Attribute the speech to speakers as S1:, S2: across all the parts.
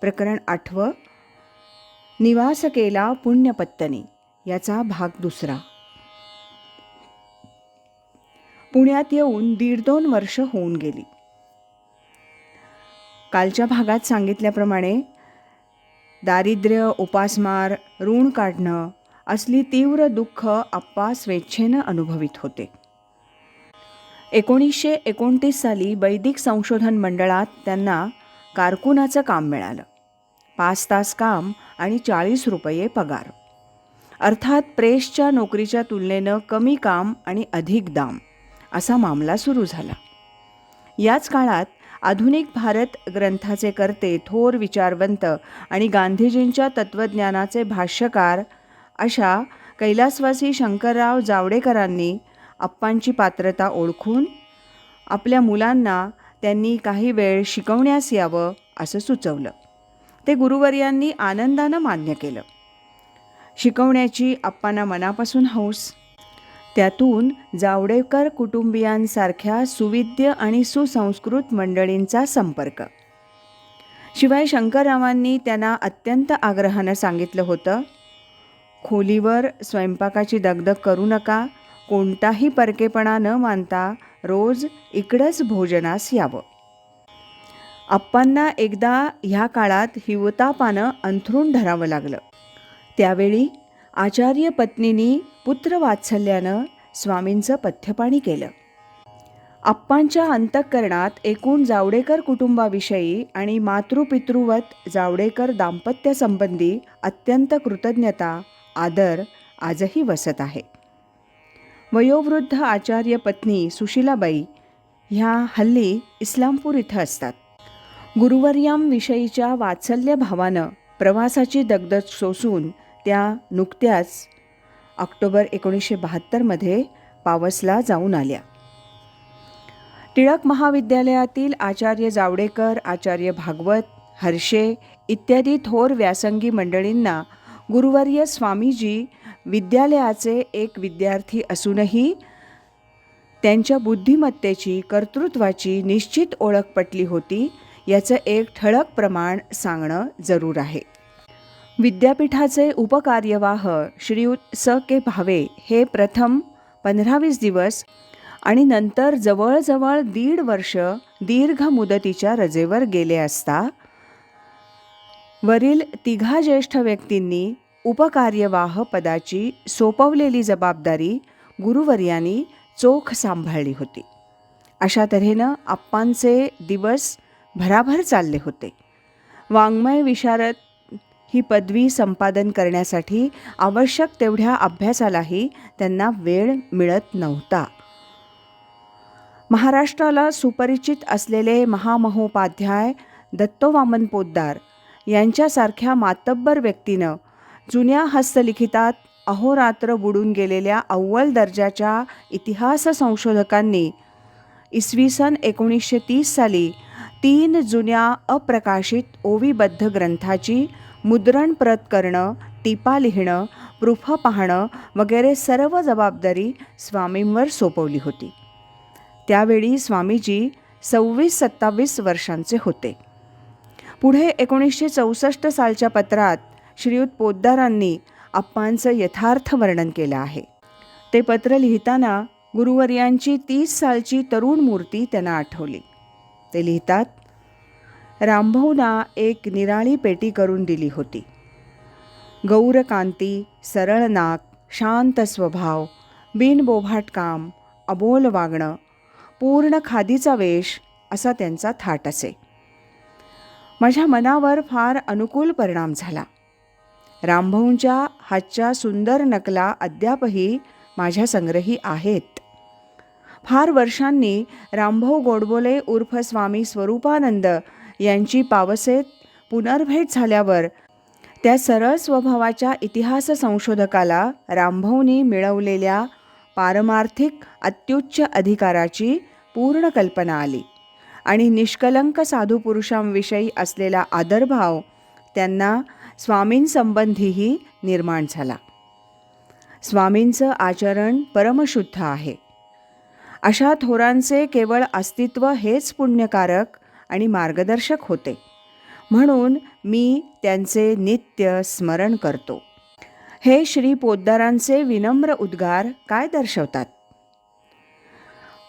S1: प्रकरण आठवं. निवास केला पुण्यपत्तनी याचा भाग दुसरा. पुण्यात येऊन दीड दोन वर्ष होऊन गेली. कालच्या भागात सांगितल्याप्रमाणे दारिद्र्य उपासमार ऋण काढणं असली तीव्र दुःख आप्पा स्वेच्छेनं अनुभवित होते. एकोणीसशे एकोणतीस साली वैदिक संशोधन मंडळात त्यांना कारकुनाचं काम मिळालं. पाच तास काम आणि चाळीस रुपये पगार. अर्थात प्रेसच्या नोकरीच्या तुलनेनं कमी काम आणि अधिक दाम असा मामला सुरू झाला. याच काळात आधुनिक भारत ग्रंथाचे करते थोर विचारवंत आणि गांधीजींच्या तत्त्वज्ञानाचे भाष्यकार अशा कैलासवासी शंकरराव जावडेकरांनी अप्पांची पात्रता ओळखून आपल्या मुलांना त्यांनी काही वेळ शिकवण्यास यावं असं सुचवलं. ते गुरुवर्यांनी आनंदानं मान्य केलं. शिकवण्याची अप्पांना मनापासून हौस. त्यातून जावडेकर कुटुंबियांसारख्या सुविद्य आणि सुसंस्कृत मंडळींचा संपर्क. शिवाय शंकररावांनी त्यांना अत्यंत आग्रहानं सांगितलं होतं खोलीवर स्वयंपाकाची दगदग करू नका कोणताही परकेपणा न मानता रोज इकडंच भोजनास यावं. अप्पांना एकदा ह्या काळात हिवतापानं अंथरून धरावं लागलं. त्यावेळी आचार्य पुत्र पुत्रवात्सल्यानं स्वामींचं पथ्यपाणी केलं. अप्पांच्या अंतःकरणात एकूण जावडेकर कुटुंबाविषयी आणि मातृपितृवत जावडेकर दाम्पत्यासंबंधी अत्यंत कृतज्ञता आदर आजही वसत आहे. वयोवृद्ध आचार्य पत्नी सुशीलाबाई ह्या हल्ली इस्लामपूर इथं असतात. गुरुवर्यांविषयीच्या वात्सल्य भावानं प्रवासाची दगदग सोसून त्या नुकत्याच ऑक्टोबर एकोणीसशे बहात्तरमध्ये पावसला जाऊन आल्या. टिळक महाविद्यालयातील आचार्य जावडेकर आचार्य भागवत हर्षे इत्यादी थोर व्यासंगी मंडळींना गुरुवर्य स्वामीजी विद्यालयाचे एक विद्यार्थी असूनही त्यांच्या बुद्धिमत्तेची कर्तृत्वाची निश्चित ओळख पटली होती. याचं एक ठळक प्रमाण सांगणं जरूर आहे. विद्यापीठाचे उपकार्यवाह श्रीयुत स के भावे हे प्रथम पंधरावीस दिवस आणि नंतर जवळजवळ दीड वर्ष दीर्घ मुदतीच्या रजेवर गेले असता वरील तिघा ज्येष्ठ व्यक्तींनी उपकार्यवाह पदाची सोपवलेली जबाबदारी गुरुवर्यांनी चोख सांभाळली होती. अशा तऱ्हेनं आप्पांचे दिवस भराभर चालले होते. वाङ्मय विशारद ही पदवी संपादन करण्यासाठी आवश्यक तेवढ्या अभ्यासालाही त्यांना वेळ मिळत नव्हता. महाराष्ट्राला सुपरिचित असलेले महामहोपाध्याय दत्तोवामन पोद्दार यांच्यासारख्या मातब्बर व्यक्तीनं जुन्या हस्तलिखितात अहोरात्र बुडून गेलेल्या अव्वल दर्जाच्या इतिहास संशोधकांनी इसवी सन एकोणीसशे तीस साली तीन जुन्या अप्रकाशित ओवीबद्ध ग्रंथाची मुद्रण प्रत करणं टिपा लिहिणं प्रूफ पाहणं वगैरे सर्व जबाबदारी स्वामींवर सोपवली होती. त्यावेळी स्वामीजी सव्वीस सत्तावीस वर्षांचे होते. पुढे एकोणीसशे चौसष्ट सालच्या पत्रात श्रीयुत पोद्दारांनी अप्पांचं यथार्थ वर्णन केलं आहे. ते पत्र लिहिताना गुरुवर्यांची तीस सालची तरुण मूर्ती त्यांना आठवली. ते लिहितात रामभाऊना एक निराळी पेटी करून दिली होती. गौरकांती सरळ नाक शांत स्वभाव बिनबोभाट काम अबोल वागणं पूर्ण खादीचा वेश असा त्यांचा थाट असे. माझ्या मनावर फार अनुकूल परिणाम झाला. रामभाऊंच्या हातच्या सुंदर नकला अद्यापही माझ्या संग्रही आहेत. फार वर्षांनी रामभाऊ गोडबोले उर्फ स्वामी स्वरूपानंद यांची पावसेत पुनर्भेट झाल्यावर त्या सरळ स्वभावाच्या इतिहास संशोधकाला रामभाऊनी मिळवलेल्या पारमार्थिक अत्युच्च अधिकाराची पूर्ण कल्पना आली. आणि निष्कलंक साधू पुरुषांविषयी असलेला आदरभाव त्यांना स्वामींसंबंधीही निर्माण झाला. स्वामींचं आचरण परमशुद्ध आहे. अशा थोरांचे केवळ अस्तित्व हेच पुण्यकारक आणि मार्गदर्शक होते. म्हणून मी त्यांचे नित्य स्मरण करतो. हे श्री पोद्दारांचे विनम्र उद्गार काय दर्शवतात?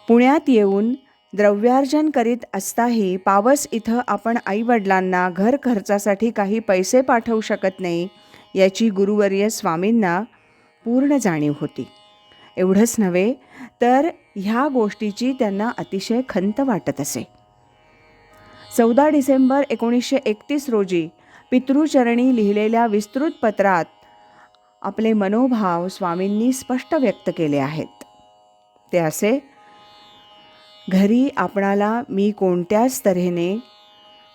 S1: पुण्यात येऊन द्रव्यार्जन करीत असताही पावस इथं आपण आईवडिलांना घर खर्चासाठी काही पैसे पाठवू शकत नाही याची गुरुवर्य स्वामींना पूर्ण जाणीव होती. एवढंच नव्हे तर ह्या गोष्टीची त्यांना अतिशय खंत वाटत असे. चौदा डिसेंबर एकोणीसशे एकतीस रोजी पितृचरणी लिहिलेल्या विस्तृत पत्रात आपले मनोभाव स्वामींनी स्पष्ट व्यक्त केले आहेत. ते असे घरी आपणाला मी कोणत्याच तऱ्हेने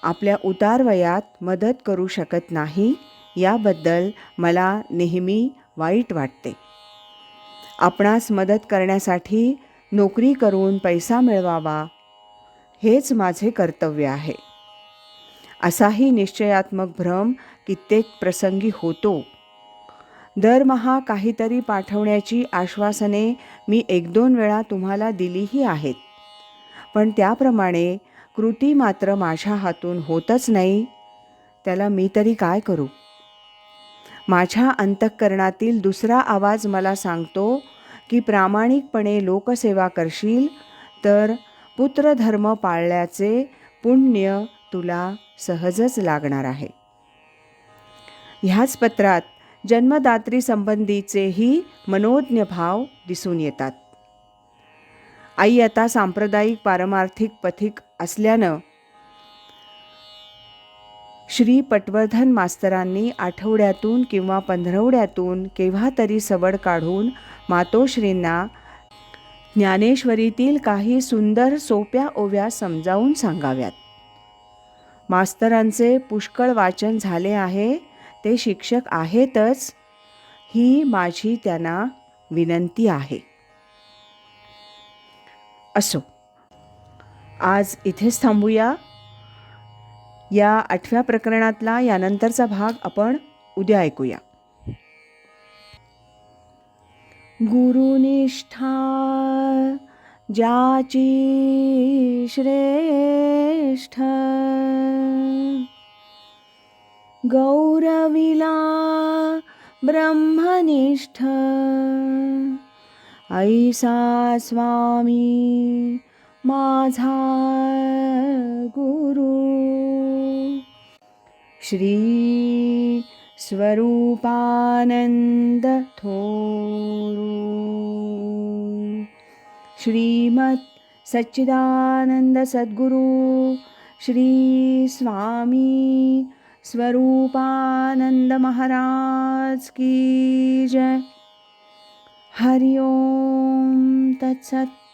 S1: आपल्या उतारवयात मदत करू शकत नाही याबद्दल मला नेहमी वाईट वाटते. आपणास मदत करण्यासाठी नोकरी करून पैसा मिळवावा हेच माझे कर्तव्य आहे. असाही निश्चयात्मक भ्रम कित्येक प्रसंगी होतो. दरमहा काहीतरी पाठवण्याची आश्वासने मी एक दोन वेळा तुम्हाला दिलीही आहेत. पण त्याप्रमाणे कृती मात्र माझ्या हातून होतच नाही. त्याला मी तरी काय करू? माझ्या अंतःकरणातील दुसरा आवाज मला सांगतो की प्रामाणिकपणे लोकसेवा करशील तर पुत्रधर्म पाळल्याचे पुण्य तुला सहजच लागणार आहे. ह्याच पत्रात जन्मदात्री संबंधीचेही मनोज्ञ भाव दिसून येतात. आई आता सांप्रदायिक पारमार्थिक पथिक असल्यानं श्री पटवर्धन मास्तरांनी आठवड्यातून किंवा पंधरवड्यातून केव्हा तरी सवड काढून मातोश्रींना ज्ञानेश्वरीतील काही सुंदर सोप्या ओव्या समजावून सांगाव्यात. मास्तरांचे पुष्कळ वाचन झाले आहे ते शिक्षक आहेतच ही माझी त्यांना विनंती आहे. असो आज इथेच थांबूया. या आठव्या प्रकरणातला यानंतरचा भाग आपण उद्या ऐकूया. गुरुनिष्ठा ज्याची श्रेष्ठ। गौरविला ब्रह्मनिष्ठ। ऐसा स्वामी माझा गुरु। श्री स्वरूपानन्दथो श्रीमत् सच्चिदानन्दसद्गुरु श्रीस्वामी स्वरूपानन्दमहाराज की जय। हरि ओं तत्सत्।